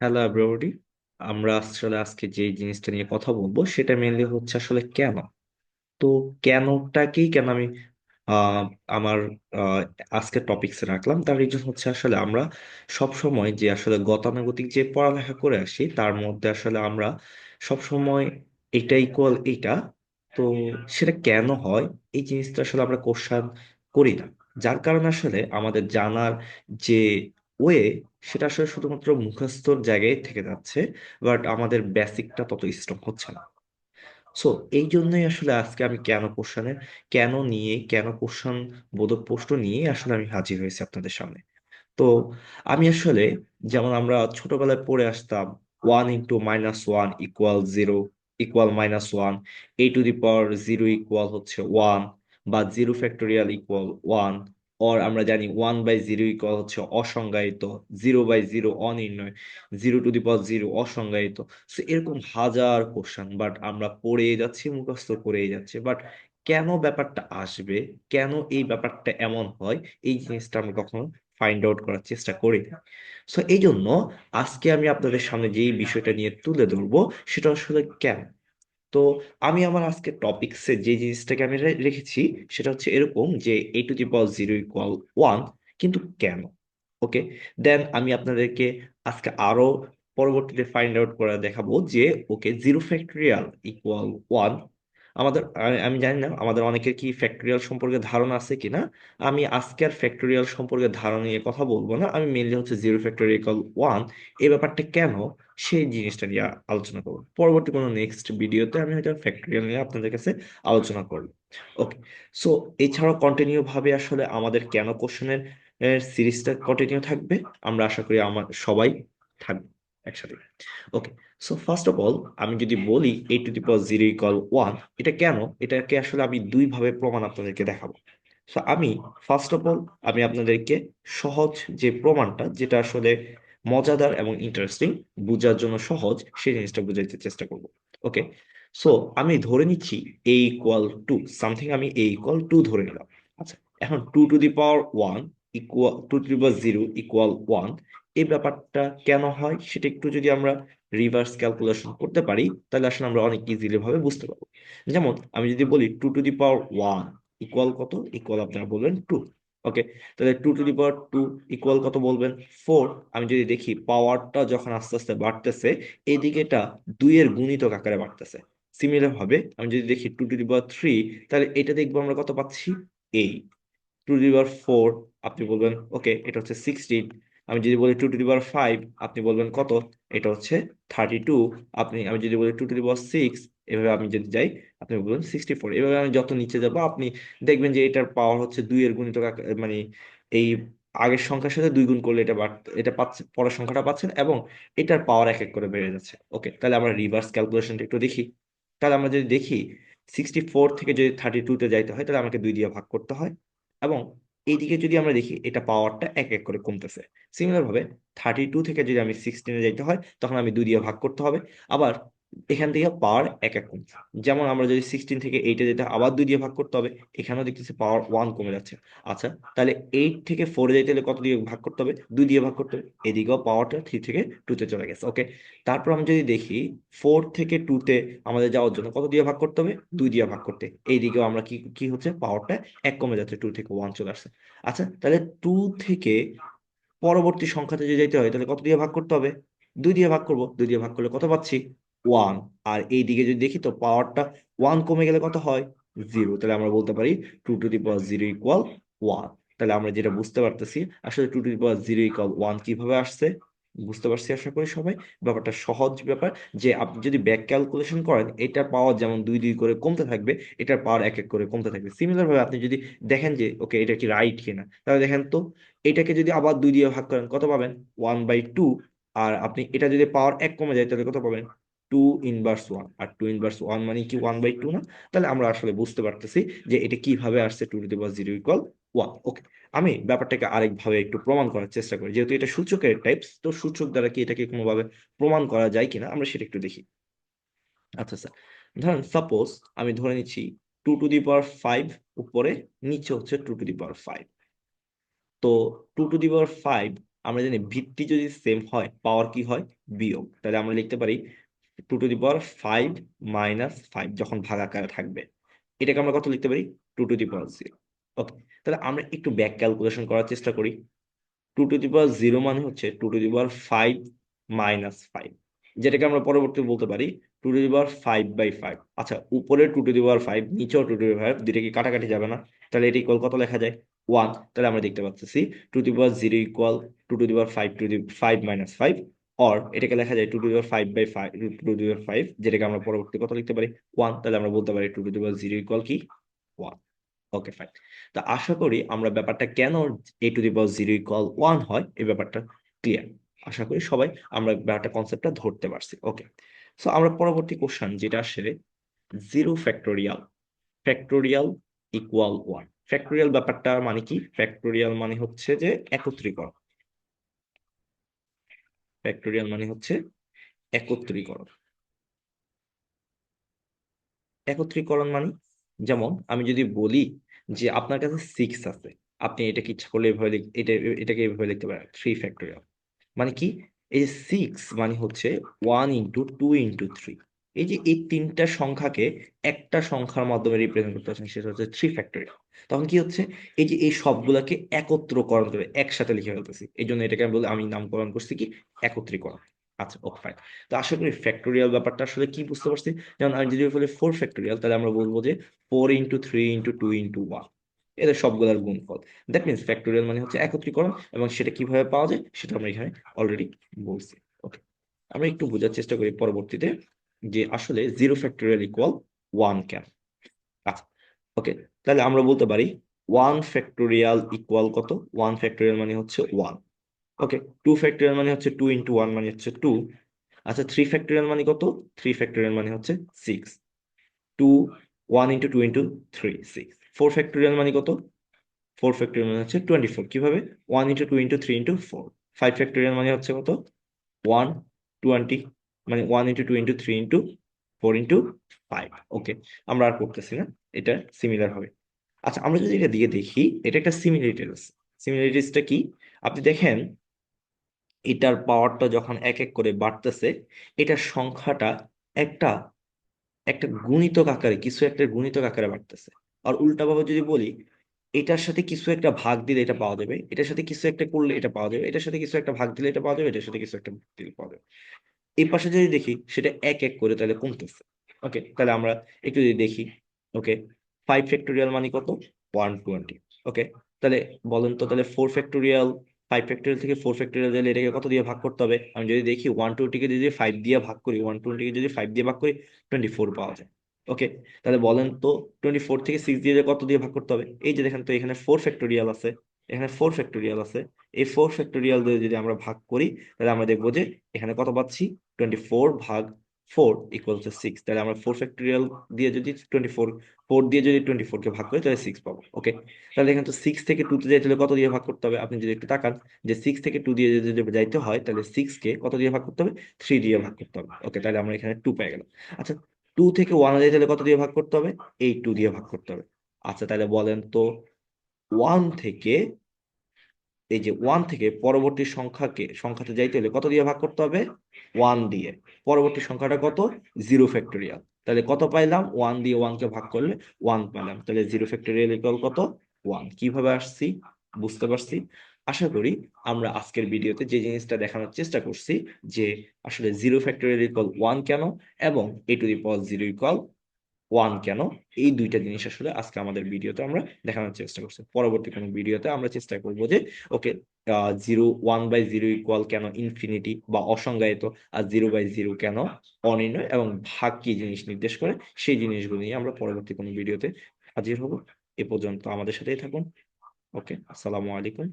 Hello everybody আমরা আসলে আজকে যে জিনিসটা নিয়ে কথা বলব সেটা মেনলি হচ্ছে আসলে কেন? তো কেনটাকেই কেন আমি আহ, আমার আহ, আজকের টপিকসে রাখলাম? তার রিজন হচ্ছে আসলে আমরা সব সময় যে আসলে গতানুগতিক যে পড়ালেখা করে আসি তার মধ্যে আসলে আমরা সব সময় এটা ইকুয়াল এইটা তো সেটা কেন হয়? এই জিনিসটা আসলে আমরা কোশ্চেন করি না। যার কারণে আসলে আমাদের জানার যে ওয়ে সেটা আসলে শুধুমাত্র মুখস্থর জায়গায় থেকে যাচ্ছে বাট আমাদের বেসিকটা তত স্ট্রং হচ্ছে না। সো এই জন্যই আসলে আজকে আমি কেন কোশ্চেনের কেন নিয়ে, কেন কোশ্চেন বোধক প্রশ্ন নিয়ে আসলে আমি হাজির হয়েছি আপনাদের সামনে। তো আমি আসলে যেমন আমরা ছোটবেলায় পড়ে আসতাম one into minus one equal zero equal minus one A to the power zero equal হচ্ছে ওয়ান বা zero factorial equal one or আমরা জানি ওয়ান বাই জিরো ইকুয়াল হচ্ছে অসংজ্ঞায়িত zero by zero অনির্ণয় zero to the power zero অসংজ্ঞায়িত। So এরকম হাজার question but আমরা পড়েই যাচ্ছি, মুখস্থ করেই যাচ্ছি। বাট কেন ব্যাপারটা আসবে, কেন এই ব্যাপারটা এমন হয়, এই জিনিসটা আমরা কখনো ফাইন্ড আউট করার চেষ্টা করি সো এই জন্য আজকে আমি আপনাদের সামনে যেই বিষয়টা নিয়ে তুলে ধরবো, সেটা আসলে কেন? তো আমি আমার আজকে টপিকসে যে জিনিসটাকে আমি রেখেছি, সেটা হচ্ছে এরকম যে A to the power zero equal one কিন্তু কেন? ওকে দেন আমি আপনাদেরকে আজকে আরও পরবর্তীতে ফাইন্ড আউট করে দেখাবো যে okay zero factorial equal one আমাদের, আমি জানি না, আমাদের অনেকের কি ফ্যাক্টরিয়াল সম্পর্কে ধারণা আছে কিনা আমি আজকে আর ফ্যাক্টরিয়াল সম্পর্কে ধারণা নিয়ে কথা বলব না। আমি মেনলি হচ্ছে জিরো ফ্যাক্টরিয়াল ওয়ান এই ব্যাপারটা কেন সেই জিনিসটা নিয়ে আলোচনা করব। পরবর্তী কোনো নেক্সট ভিডিওতে আমি হয়তো ফ্যাক্টরিয়াল নিয়ে আপনাদের কাছে আলোচনা করব। ওকে সো এছাড়াও কন্টিনিউ ভাবে আসলে আমাদের কেন কোশ্চেনের সিরিজটা কন্টিনিউ থাকবে? আমরা আশা করি আমার, সবাই থাকবে। একসাথে। Okay so first of all আমি যদি বলি A to the power zero equal one এটা কেন? এটাকে আসলে আমি দুই ভাবে প্রমাণ আপনাদেরকে দেখাবো। সো আমি ফার্স্ট অফ অল আমি আপনাদেরকে সহজ যে প্রমাণটা, যেটা আসলে মজাদার এবং ইন্টারেস্টিং বোঝার জন্য সহজ, সেই জিনিসটা বুঝাইতে চেষ্টা করব। ওকে সো আমি ধরে নিচ্ছি এ ইকুয়াল টু সামথিং আমি এ ইকুয়াল টু ধরে নিলাম। আচ্ছা এখন two to the power one equal two to the power zero equal one এই ব্যাপারটা কেন হয় সেটা একটু যদি আমরা রিভার্স ক্যালকুলেশন করতে পারি, তাহলে আসলে আমরা অনেক ইজিলি ভাবে বুঝতে পারব। যেমন আমি যদি বলি two to the power one equal কত? ইকুয়াল আপনারা বলবেন টু ওকে তাহলে two to the power two equal কত বলবেন? ফোর আমি যদি দেখি পাওয়ারটা যখন আস্তে আস্তে বাড়তেছে এদিকে এটা দুইয়ের গুণিতক আকারে বাড়তেছে। সিমিলার ভাবে আমি যদি দেখি two to the power three তাহলে এটা দেখব আমরা কত পাচ্ছি? Eight two the power four আপনি বলবেন ওকে এটা হচ্ছে সিক্সটিন আমি যদি বলি two to the power five আপনি বলবেন কত? এটা হচ্ছে থার্টি টু আপনি, আমি যদি বলি two to the power six এভাবে আমি যদি যাই, আপনি বলবেন সিক্সটি ফোর এভাবে আমি যত নিচে যাব, আপনি দেখবেন যে এটার পাওয়ার হচ্ছে দুইয়ের গুণিতক মানে এই আগের সংখ্যার সাথে দুই গুণ করলে এটা এটা পাচ্ছে, পরের সংখ্যাটা পাচ্ছেন এবং এটার পাওয়ার এক এক করে বেড়ে যাচ্ছে। ওকে তাহলে আমরা রিভার্স ক্যালকুলেশনটা একটু দেখি। তাহলে আমরা যদি দেখি সিক্সটি ফোর থেকে যদি থার্টি টুতে যাইতে হয়, তাহলে আমাকে দুই দিয়ে ভাগ করতে হয় এবং এইদিকে যদি আমরা দেখি, এটা পাওয়ারটা এক এক করে কমতেছে। সিমিলার ভাবে থার্টি টু থেকে যদি আমি সিক্সটিনে যাইতে হয়, তখন আমি দুই দিয়ে ভাগ করতে হবে। আবার এখান থেকে পাওয়ার এক এক কমছে যেমন আমরা যদি সিক্সটিন থেকে এইটে যেতে আবার দুই দিয়ে ভাগ করতে হবে, এখানেও দেখতেছি পাওয়ার ওয়ান কমে যাচ্ছে। আচ্ছা তাহলে এইট থেকে ফোরে যেতে হলে কত দিয়ে ভাগ করতে হবে? দুই দিয়ে ভাগ করতে হবে। এদিকেও পাওয়ারটা থ্রি থেকে টুতে চলে গেছে ওকে তারপর আমি যদি দেখি ফোর থেকে টুতে আমাদের যাওয়ার জন্য কত দিয়ে ভাগ করতে হবে? দুই দিয়ে ভাগ করতে। এইদিকেও আমরা কি কি হচ্ছে? পাওয়ারটা এক কমে যাচ্ছে টু থেকে ওয়ান চলে আসছে। আচ্ছা তাহলে টু থেকে পরবর্তী সংখ্যাতে যদি যেতে হয়, তাহলে কত দিয়ে ভাগ করতে হবে? দুই দিয়ে ভাগ করব। দুই দিয়ে ভাগ করলে কত পাচ্ছি? ওয়ান আর এই দিকে যদি দেখি তো পাওয়ারটা ওয়ান কমে গেলে কত হয়? জিরো তাহলে আমরা বলতে পারি two to the power zero equal one তাহলে আমরা যেটা বুঝতে পারতেছি, আসলে two to the power zero equal one কীভাবে আসছে? বুঝতে পারছি আশা করি সবাই। ব্যাপারটা সহজ ব্যাপার যে আপনি যদি ব্যাক ক্যালকুলেশন করেন, এটার পাওয়ার যেমন দুই দুই করে কমতে থাকবে, এটার পাওয়ার এক এক করে কমতে থাকবে। সিমিলার ভাবে আপনি যদি দেখেন যে ওকে এটা কি রাইট কিনা? তাহলে দেখেন তো, এটাকে যদি আবার দুই দিয়ে ভাগ করেন, কত পাবেন? ওয়ান বাই টু আর আপনি এটা যদি পাওয়ার এক কমে যায়, তাহলে কত পাবেন? টু ইনভার্স ওয়ান আর টু ইনভার্স ওয়ান মানে কি ওয়ান বাই টু না? তাহলে আমরা আসলে বুঝতে পারতেছি যে এটা কীভাবে আসছে two to the zero equal one okay আমি ব্যাপারটাকে আরেকভাবে একটু প্রমাণ করার চেষ্টা করি, যেহেতু এটা সূচকের টাইপস তো সূচক দ্বারা কি এটাকে কোনোভাবে প্রমাণ করা যায় কিনা? আমরা সেটা একটু দেখি। আচ্ছা স্যার ধরেন সাপোজ আমি ধরে নিচ্ছি two to the power five উপরে, নিচে হচ্ছে two to the power five তো two to the power five আমরা জানি ভিত্তি যদি সেম হয় পাওয়ার কি হয়? বিয়োগ। তাহলে আমরা লিখতে পারি two to the power five minus five যখন ভাগাকারে থাকবে এটাকে আমরা কত লিখতে পারি two to the power zero okay তাহলে আমরা একটু ব্যাক ক্যালকুলেশন করার চেষ্টা করি two to the power zero মানে হচ্ছে two to the power five minus five যেটাকে আমরা পরবর্তী বলতে পারি two to the power five by five আচ্ছা উপরে two to the power five নিচেও টু টু দি ফাইভ দুইটা কি কাটাকাটি যাবে না তাহলে এটা ইকুয়াল কত লেখা যায় ওয়ান তাহলে আমরা দেখতে পাচ্ছি two to the power zero equal two to the power five two the five minus five or এটাকে লেখা যায় two to the power five by five two to the power five যেটাকে আমরা পরবর্তী কত লিখতে পারি ওয়ান তাহলে আমরা বলতে পারি two to the power zero equal কি? ওয়ান ওকে ফাইন তা আশা করি আমরা ব্যাপারটা কেন A to the power zero equal one হয়, এই ব্যাপারটা ক্লিয়ার আশা করি সবাই আমরা ব্যাপারটা কনসেপ্টটা ধরতে পারছি। ওকে সো আমরা পরবর্তী কোশ্চেন যেটা আসলে zero factorial factorial equal one factorial ব্যাপারটা মানে কি? ফ্যাক্টোরিয়াল মানে হচ্ছে যে একত্রীকরণ। ফ্যাক্টোরিয়াল মানে হচ্ছে একত্রীকরণ। একত্রীকরণ মানে যেমন আমি যদি বলি যে আপনার কাছে সিক্স আছে, আপনি এটাকে ইচ্ছা করলে এভাবে এটা, এটাকে এভাবে লিখতে পারেন থ্রি ফ্যাক্টোরিয়াল মানে কি? এই সিক্স মানে হচ্ছে one into two into three এই যে এই তিনটা সংখ্যাকে একটা সংখ্যার মাধ্যমে রিপ্রেজেন্ট করতে পারছেন, সেটা হচ্ছে থ্রি ফ্যাক্টোরিয়াল তখন কি হচ্ছে? এই যে এই সবগুলাকে একত্রকরণ করে একসাথে লিখে ফেলতেছি। এই জন্য এটাকে আমি বলি, আমি নামকরণ করছি কি? একত্রীকরণ। আচ্ছা ওকে ফাইন তো আশা করি ফ্যাক্টোরিয়াল ব্যাপারটা আসলে কি বুঝতে পারছি? যেমন আমি যদি বলি ফোর ফ্যাক্টোরিয়াল তাহলে আমরা বলব যে four into three into two into one এদের সবগুলোর গুণফল। দ্যাট মিনস ফ্যাক্টোরিয়াল মানে হচ্ছে একত্রীকরণ এবং সেটা কীভাবে পাওয়া যায়? সেটা আমরা এখানে অলরেডি বলছি। ওকে আমরা একটু বোঝার চেষ্টা করি পরবর্তীতে। যে আসলে জিরো ফ্যাক্টোরিয়াল ইকুয়াল ওয়ান কেন? আচ্ছা ওকে তাহলে আমরা বলতে পারি ওয়ান ফ্যাক্টোরিয়াল ইকুয়াল কত? ওয়ান ফ্যাক্টোরিয়াল মানে হচ্ছে ওয়ান ওকে টু ফ্যাক্টোরিয়াল মানে হচ্ছে টু ইন্টু ওয়ান মানে হচ্ছে টু আচ্ছা থ্রি ফ্যাক্টোরিয়াল মানে কত? থ্রি ফ্যাক্টোরিয়াল মানে হচ্ছে six two one into two into three six four factorial মানে কত? ফোর ফ্যাক্টোরিয়াল মানে হচ্ছে টোয়েন্টি ফোর কীভাবে? One into two into three into four five factorial মানে হচ্ছে কত? ওয়ান টোয়েন্টি মানে one into two into three into four into five okay আমরা আর করতেছি না, এটা সিমিলার হবে। আচ্ছা আমরা যদি এটা দিয়ে দেখি, এটা একটা সিমিলারিটিস সিমিলারিটিসটা কি? আপনি দেখেন, এটার পাওয়ারটা যখন এক এক করে বাড়তেছে, এটার সংখ্যাটা একটা একটা গুণিতক আকারে, কিছু একটা গুণিতক আকারে বাড়তেছে। আর উল্টাভাবে যদি বলি, এটার সাথে কিছু একটা ভাগ দিলে এটা পাওয়া যাবে, এটার সাথে কিছু একটা করলে এটা পাওয়া যাবে, এটার সাথে কিছু একটা ভাগ দিলে এটা পাওয়া যাবে, এটার সাথে কিছু একটা দিলে পাওয়া যাবে। এই পাশে যদি দেখি, সেটা এক এক করে তাহলে কমতেছে। ওকে তাহলে আমরা একটু যদি দেখি ওকে ফাইভ ফ্যাক্টোরিয়াল মানে কত? ওয়ান টোয়েন্টি ওকে তাহলে বলেন তো তাহলে ফোর ফ্যাক্টোরিয়াল ফাইভ ফ্যাক্টোরিয়াল থেকে ফোর ফ্যাক্টোরিয়াল দিলে এটাকে কত দিয়ে ভাগ করতে হবে? আমি যদি দেখি ওয়ান টোয়েন্টিকে যদি ফাইভ দিয়ে ভাগ করি ওয়ান টোয়েন্টিকে যদি ফাইভ দিয়ে ভাগ করি টোয়েন্টি ফোর পাওয়া যায়। ওকে তাহলে বলেন তো টোয়েন্টি ফোর থেকে সিক্স দিয়ে কত দিয়ে ভাগ করতে হবে? এই যে দেখেন তো এখানে ফোর ফ্যাক্টোরিয়াল আছে এখানে ফোর ফ্যাক্টোরিয়াল আছে। এই ফোর ফ্যাক্টোরিয়াল দিয়ে যদি আমরা ভাগ করি, তাহলে আমরা দেখব যে এখানে কত পাচ্ছি? টোয়েন্টি ফোর ভাগ ফোর ইকুয়াল টু সিক্স তাহলে আমরা ফোর ফ্যাক্টোরিয়াল দিয়ে যদি টোয়েন্টি ফোর ফোর দিয়ে যদি টোয়েন্টি ফোর কে ভাগ করি, তাহলে সিক্স পাবো। ওকে তাহলে এখানে তো সিক্স থেকে টু তে যাইতে হলে কত দিয়ে ভাগ করতে হবে? আপনি যদি একটু তাকান, যে সিক্স থেকে টু দিয়ে যদি যাইতে হয়, তাহলে সিক্স কে কত দিয়ে ভাগ করতে হবে? থ্রি দিয়ে ভাগ করতে হবে। ওকে তাহলে আমরা এখানে টু পেয়ে গেলাম। আচ্ছা টু থেকে ওয়ান যাইতে হলে কত দিয়ে ভাগ করতে হবে? এই টু দিয়ে ভাগ করতে হবে। আচ্ছা তাহলে বলেন তো ওয়ান থেকে, এই যে ওয়ান থেকে পরবর্তী সংখ্যাকে, সংখ্যাতে যাইতে হলে কত দিয়ে ভাগ করতে হবে? ওয়ান দিয়ে। পরবর্তী সংখ্যাটা কত? জিরো ফ্যাক্টোরিয়াল তাহলে কত পাইলাম? ওয়ান দিয়ে ওয়ানকে ভাগ করলে ওয়ান পাইলাম। তাহলে জিরো ফ্যাক্টোরিয়াল কত? ওয়ান কীভাবে আসছি? বুঝতে পারছি? আশা করি আমরা আজকের ভিডিওতে যে জিনিসটা দেখানোর চেষ্টা করছি যে আসলে জিরো ফ্যাক্টোরিয়াল ইকুয়াল ওয়ান কেন এবং A to the power zero equal one কেন? এই দুইটা জিনিস আসলে আজকে আমাদের ভিডিওতে আমরা দেখানোর চেষ্টা করছি। পরবর্তী কোনো ভিডিওতে আমরা চেষ্টা করব যে ওকে zero one by zero equal কেন ইনফিনিটি বা অসংজ্ঞায়িত আর জিরো বাই জিরো কেন অনির্ণয় এবং ভাগ কি জিনিস নির্দেশ করে, সেই জিনিসগুলো নিয়ে আমরা পরবর্তী কোনো ভিডিওতে হাজির হব। এ পর্যন্ত আমাদের সাথেই থাকুন। ওকে আসসালামু আলাইকুম।